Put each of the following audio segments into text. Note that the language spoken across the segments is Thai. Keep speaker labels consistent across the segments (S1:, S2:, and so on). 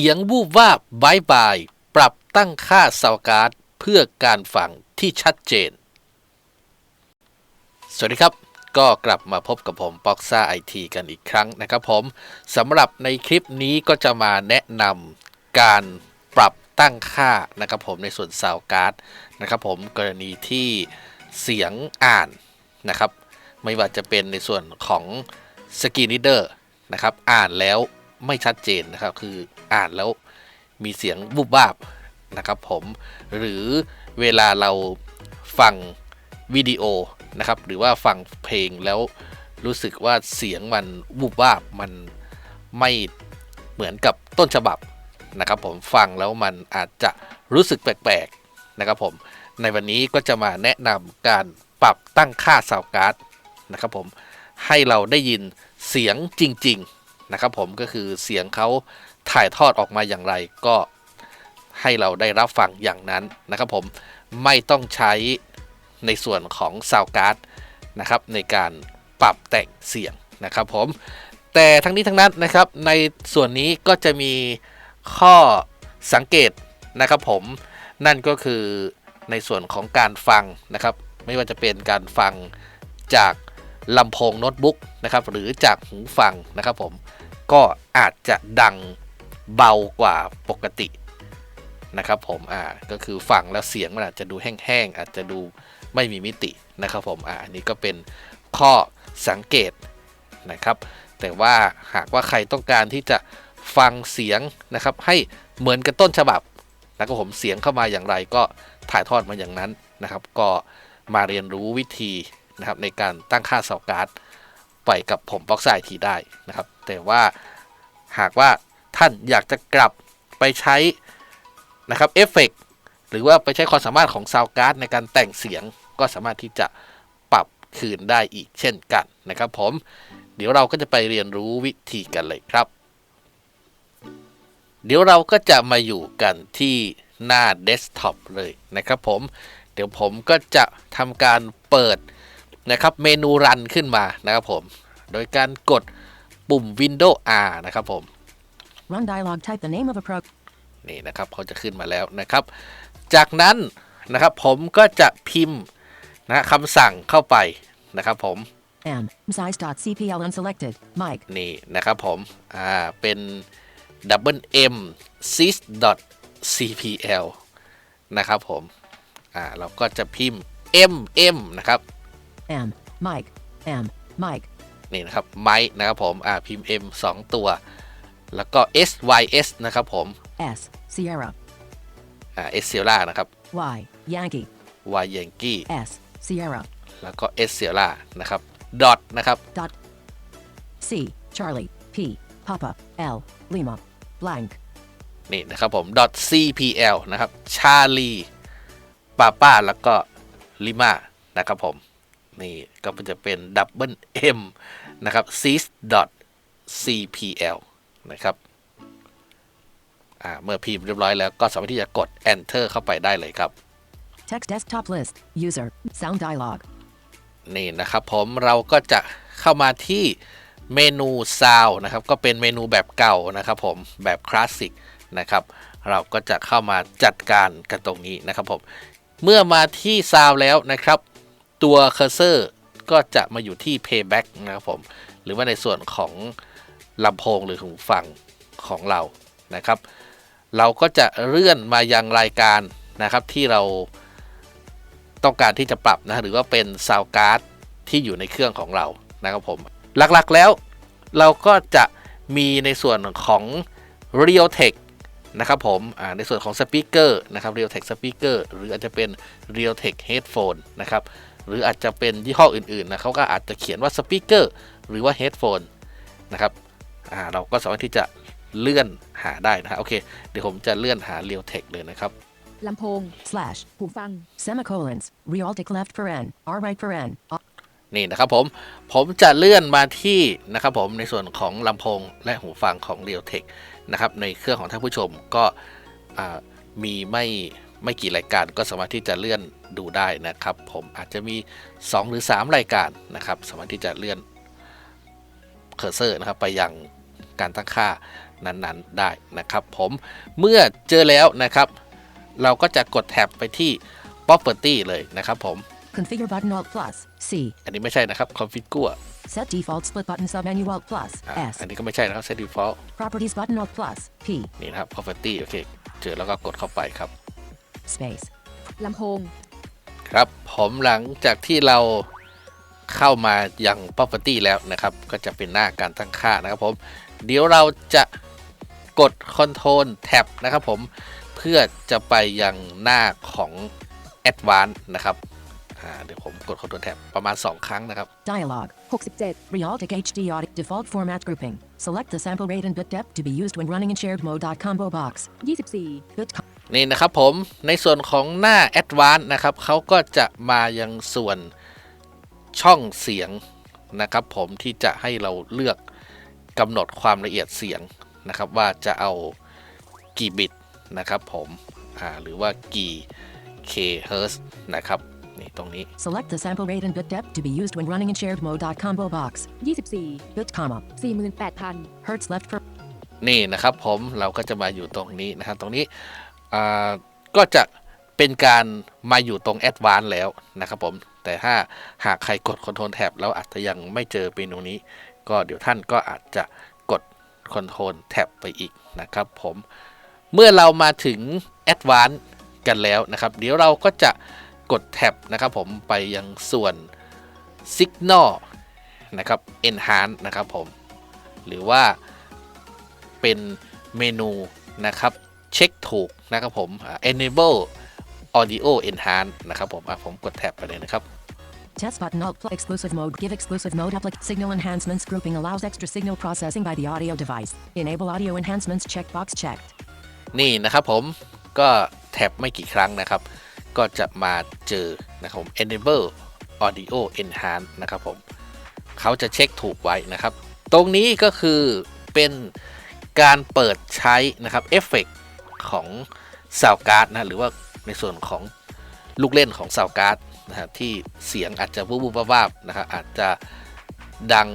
S1: สียงวูบวาบบายบาย ปรับตั้งค่าซาวการ์ดเพื่อการฟังที่ชัดเจน สวัสดีครับ ก็กลับมาพบกับผมป็อกซ่าไอทีกันอีกครั้งนะครับผมสำหรับในคลิปนี้ก็จะมาแนะนำการปรับตั้งค่านะครับผมในส่วนซาวการ์ดนะครับผมกรณีที่เสียงอ่านนะครับ ไม่ว่าจะเป็นในส่วนของสกีน r เดอร์นะครับ อ่านแล้ว ไม่ชัดเจนนะครับ คืออ่านแล้วมีเสียงบุบวาบนะครับผมหรือเวลาเราฟังวิดีโอนะครับ หรือว่าฟังเพลงแล้วรู้สึกว่าเสียงมันบุบวาบมันไม่เหมือนกับต้นฉบับนะครับ ผมฟังแล้วมันอาจจะรู้สึกแปลกๆนะครับ ผมในวันนี้ก็จะมาแนะนำการปรับตั้งค่าซาวการ์ดนะครับ ผมให้เราได้ยินเสียงจริง ๆ นะครับผมก็คือเสียงเขาถ่ายทอดออกมาอย่างไรก็ให้เราได้รับฟังอย่างนั้นนะครับผมไม่ต้องใช้ในส่วนของซาวการ์ดนะครับในการปรับแต่งเสียงนะครับผมแต่ทั้งนี้ทั้งนั้นนะครับในส่วนนี้ก็จะมีข้อสังเกตนะครับผมนั่นก็คือในส่วนของการฟังนะครับ ไม่ว่าจะเป็นการฟังจาก ลำโพงโน้ตบุ๊กนะครับหรือจากหูฟังนะครับผมก็อาจจะดังเบากว่าปกตินะครับผมอ่าก็คือฟังแล้วเสียงมันอาจจะดูแห้งๆอาจจะดูไม่มีมิตินะครับผมอ่านี่ก็เป็นข้อสังเกตนะครับ แต่ว่าหากว่าใครต้องการที่จะฟังเสียงนะครับ ให้เหมือนกับต้นฉบับนะครับผมเสียงเข้ามาอย่างไรก็ถ่ายทอดมาอย่างนั้นนะครับ ก็มาเรียนรู้วิธี นะครับในการตั้งค่าเสาการ์ดไปกับผมบล็อกไซทีได้นะครับ แต่ว่าหากว่าท่านอยากจะกลับไปใช้นะครับเอฟเฟกหรือว่าไปใช้ความสามารถของซาวการ์ดในการแต่งเสียงก็สามารถที่จะปรับคืนได้อีกเช่นกันนะครับผม เดี๋ยวเราก็จะไปเรียนรู้วิธีกันเลยครับ เดี๋ยวเราก็จะมาอยู่กันที่หน้าเดสก์ท็อปเลยนะครับผม เดี๋ยวผมก็จะทำการเปิด นะครับเมนูรันขึ้นมานะครับผม โดยการกดปุ่ม Windows R นะครับผม
S2: Run dialog type the name of a pro
S1: นี่นะครับเขาจะขึ้นมาแล้วนะครับ จากนั้นนะครับผมก็จะพิมพ์นะคำสั่งเข้าไปนะครับผม
S2: m size.cpl unselected mic
S1: นี่นะครับผม อ่า เป็น double m sys cpl นะครับผม อ่า เราก็จะพิมพ์ m m นะครับ
S2: m mic m mic
S1: นี่นะครับไม้นะครับผมอ่าพิมพ์ m 2 ตัว แล้วก็ s y s นะครับผม
S2: s Sierra
S1: อ่า s sierra นะครับ
S2: y Yankee
S1: y yankee
S2: s Sierra
S1: แล้วก็ s sierra นะครับ dot นะครับ
S2: dot c Charlie p Papa l Lima blank
S1: นี่นะครับผม .cpl นะครับ Charlie ป้าป้าแล้วก็ Lima นะครับผม นี่ก็จะเป็น double M นะครับ sys .cpl นะครับอ่าเมื่อพิมพ์เรียบร้อยแล้วก็สามารถที่จะกด enter เข้าไปได้เลยครับ
S2: text desktop list user sound dialog
S1: นี่นะครับผมเราก็จะเข้ามาที่เมนูซาวนะครับ ก็เป็นเมนูแบบเก่านะครับผมแบบคลาสสิกนะครับ เราก็จะเข้ามาจัดการกันตรงนี้นะครับผม เมื่อมาที่ซาวแล้วนะครับ ตัวเคอร์เซอร์ก็จะมาอยู่ที่ payback นะครับผม หรือว่าในส่วนของลำโพงหรือหูฟังของเรานะครับ เราก็จะเลื่อนมายังรายการนะครับที่เราต้องการที่จะปรับนะหรือว่าเป็นซาวการ์ดที่อยู่ในเครื่องของเรานะครับผม หลักๆแล้วเราก็จะมีในส่วนของ Realtek นะครับผมในส่วนของสปีกเกอร์นะครับ Realtek Speaker หรืออาจจะเป็น Realtek Headphone นะครับ หรืออาจจะเป็นยี่ห้ออื่นๆนะเขาก็อาจจะเขียนว่าสปีกเกอร์หรือว่า Headphone นะครับเราก็สามารถที่จะเลื่อนหาได้นะโอเค เดี๋ยวผมจะเลื่อนหา Realtek เลยนะครับ
S3: ลำโพง
S2: slash
S3: หูฟัง
S2: semicolons Realtek left paren r right paren
S1: นี่นะครับผม ผมจะเลื่อนมาที่นะครับผมในส่วนของลำโพงและหูฟังของ Realtek นะครับในเครื่องของท่านผู้ชมก็มีไม่ ไม่กี่รายการก็สามารถที่จะเลื่อนดูได้นะครับ ผมอาจจะมี 2 หรือ 3 รายการนะครับ สามารถที่จะเลื่อนเคอร์เซอร์นะครับไปยังการตั้งค่านั้นๆได้นะครับ ผมเมื่อเจอแล้วนะครับ เราก็จะกดแท็บไปที่ property เลยนะครับผม
S2: Configure button Alt plus C.
S1: อันนี้ไม่ใช่นะครับ configure
S2: Set default split button submenu Alt plus
S1: อะ
S2: S.
S1: อันนี้ก็ไม่ใช่นะครับ set default
S2: Properties button Alt plus P.
S1: นี่นะครับ property โอเค เจอแล้วก็กดเข้าไปครับ
S2: Space.
S3: ลำโพง
S1: ครับผมหลังจากที่เราเข้ามายัง property แล้วนะครับ ก็จะเป็นหน้าการตั้งค่านะครับผม เดี๋ยวเราจะกด control tab นะครับผม เพื่อจะไปยังหน้าของ advanced นะครับอ่าเดี๋ยวผมกด control tab ประมาณ 2 ครั้งนะครับ
S2: Dialog.
S3: 67
S2: Realtek HD audio. Default format grouping. Select the sample rate and bit depth to be used when running in shared mode. Combo box.
S3: 24
S2: Bit com-
S1: นี่นะครับผมในส่วนของหน้า Advanced นะครับเขาก็จะมายังส่วนช่องเสียงนะครับ ผมที่จะให้เราเลือกกำหนดความละเอียดเสียงนะครับ ว่าจะเอากี่บิตนะครับ ผมอ่าหรือว่ากี่ k hertz นะครับนี่ตรงนี้
S2: Select the sample rate and bit depth to be used when running in shared mode. Combo box.
S3: 24
S2: Bit comma.
S3: 48,000
S2: Hertz left for
S1: นี่นะครับผมเราก็จะมาอยู่ตรงนี้นะครับตรงนี้อ่า ก็จะเป็นการมาอยู่ตรง Advanced แล้วนะครับผม แต่ถ้าหากใครกด Control Tab แล้วอาจจะยังไม่เจอเมนูนี้ ก็เดี๋ยวท่านก็อาจจะกด Control Tab ไปอีกนะครับผมเมื่อเรามาถึง Advanced กันแล้วนะครับ เดี๋ยวเราก็จะกดแท็บนะครับผมไปยังส่วน Signal นะครับ Enhance นะครับผม หรือว่าเป็นเมนูนะครับ เช็คถูกนะครับผมอ่า enable audio enhance นะครับผมอะผมกดแท็บไปเลยนะครับ
S2: Test button Alt plus exclusive mode. Give exclusive mode applic signal enhancements grouping allows extra signal processing by the audio device. Enable audio enhancements checkbox checked.
S1: นี่นะครับผมก็แท็บไม่กี่ครั้งนะครับ ก็จะมาเจอนะครับผม enable audio enhance นะครับผมเขาจะเช็คถูกไว้นะครับ ตรงนี้ก็คือเป็นการเปิดใช้นะครับเอฟเฟก ของ Sound Card นะหรือว่าในส่วนของลูกเล่นของ Sound Card นะครับที่เสียงอาจจะวูบๆวาบนะครับอาจจะดัง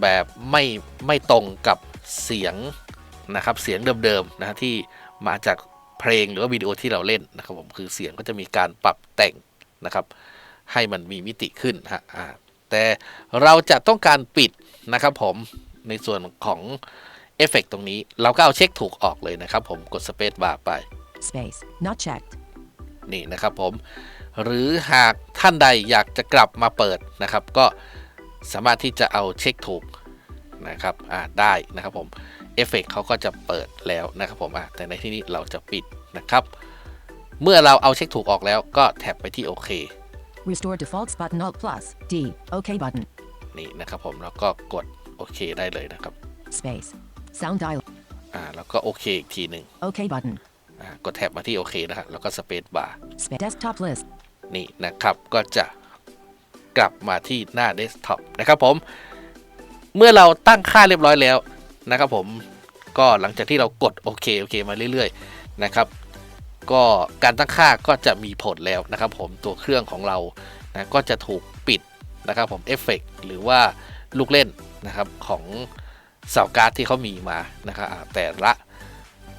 S1: แบบไม่ไม่ตรงกับเสียงนะครับเสียงเดิมๆนะที่มาจากเพลงหรือว่าวิดีโอที่เราเล่นนะครับผมคือเสียงก็จะมีการปรับแต่งนะครับ ให้มันมีมิติขึ้นฮะแต่เราจะต้องการปิดนะครับผมในส่วนของ เอฟเฟกตรงนี้เราก็เอาเช็คถูกออกเลยนะครับผมกดสเปซบาร์ไป
S2: Space. Not checked.
S1: นี่นะครับผม หรือหากท่านใดอยากจะกลับมาเปิดนะครับ ก็สามารถที่จะเอาเช็คถูกนะครับอ่าได้นะครับผมเอฟเฟกเขาก็จะเปิดแล้วนะครับผมอะแต่ในที่นี้เราจะปิดนะครับ เมื่อเราเอาเช็คถูกออกแล้วก็แท็บไปที่โอเค
S2: Restore defaults button Alt plus D. OK button.
S1: นี่นะครับผมแล้วก็กดโอเคได้เลยนะครับ
S2: Space. Sound dial.
S1: อ่าแล้วก็โอเคอีกทีหนึ่ง
S2: OK button.
S1: อ่ากดแท็บมาที่โอเคนะฮะแล้วก็สเปซบาร์
S2: Space. Desktop list.
S1: นี่นะครับก็จะกลับมาที่หน้าเดสก์ท็อปนะครับผม เมื่อเราตั้งค่าเรียบร้อยแล้วนะครับผมก็หลังจากที่เรากดโอเคโอเคมาเรื่อยๆนะครับก็การตั้งค่าก็จะมีผลแล้วนะครับผมตัวเครื่องของเรานะก็จะถูกปิดนะครับผมเอฟเฟกหรือว่าลูกเล่นนะครับของ เสาการ์ดที่เขามีมานะครับแต่ละ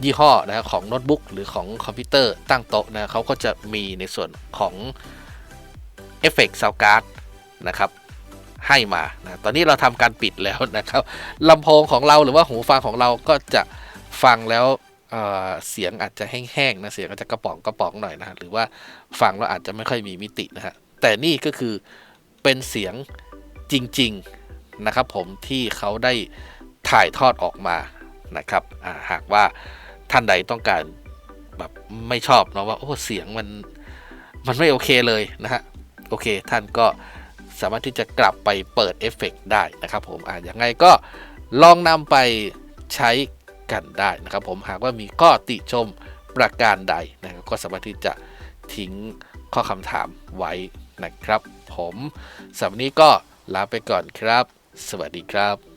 S1: ยี่ห้อนะครับของโน้ตบุ๊กหรือของคอมพิวเตอร์ตั้งโต๊ะนะเขาก็จะมีในส่วนของเอฟเฟกต์ซาวการ์ดนะครับให้มานะตอนนี้เราทำการปิดแล้วนะครับลำโพงของเราหรือว่าหูฟังของเราก็จะฟังแล้วเเสียงอาจจะแห้งๆนะเสียงอาจจะกระป๋องกระป๋องหน่อยนะฮะหรือว่าฟังแล้วอาจจะไม่ค่อยมีมิตินะฮะแต่นี่ก็คือเป็นเสียงจริง ๆ นะครับผมที่เขาได้ ถ่ายทอดออกมานะครับหากว่าท่านใดต้องการแบบไม่ชอบเนาะว่าโอ้เสียงมันมันไม่โอเคเลยนะฮะโอเคท่านก็สามารถที่จะกลับไปเปิดเอฟเฟกต์ได้นะครับผมอ่าอย่างไงก็ลองนำไปใช้กันได้นะครับผมหากว่ามีข้อติชมประการใดนะครับก็สามารถที่จะทิ้งข้อคำถามไว้นะครับ ผมสำหรับนี้ก็ลาไปก่อนครับ สวัสดีครับ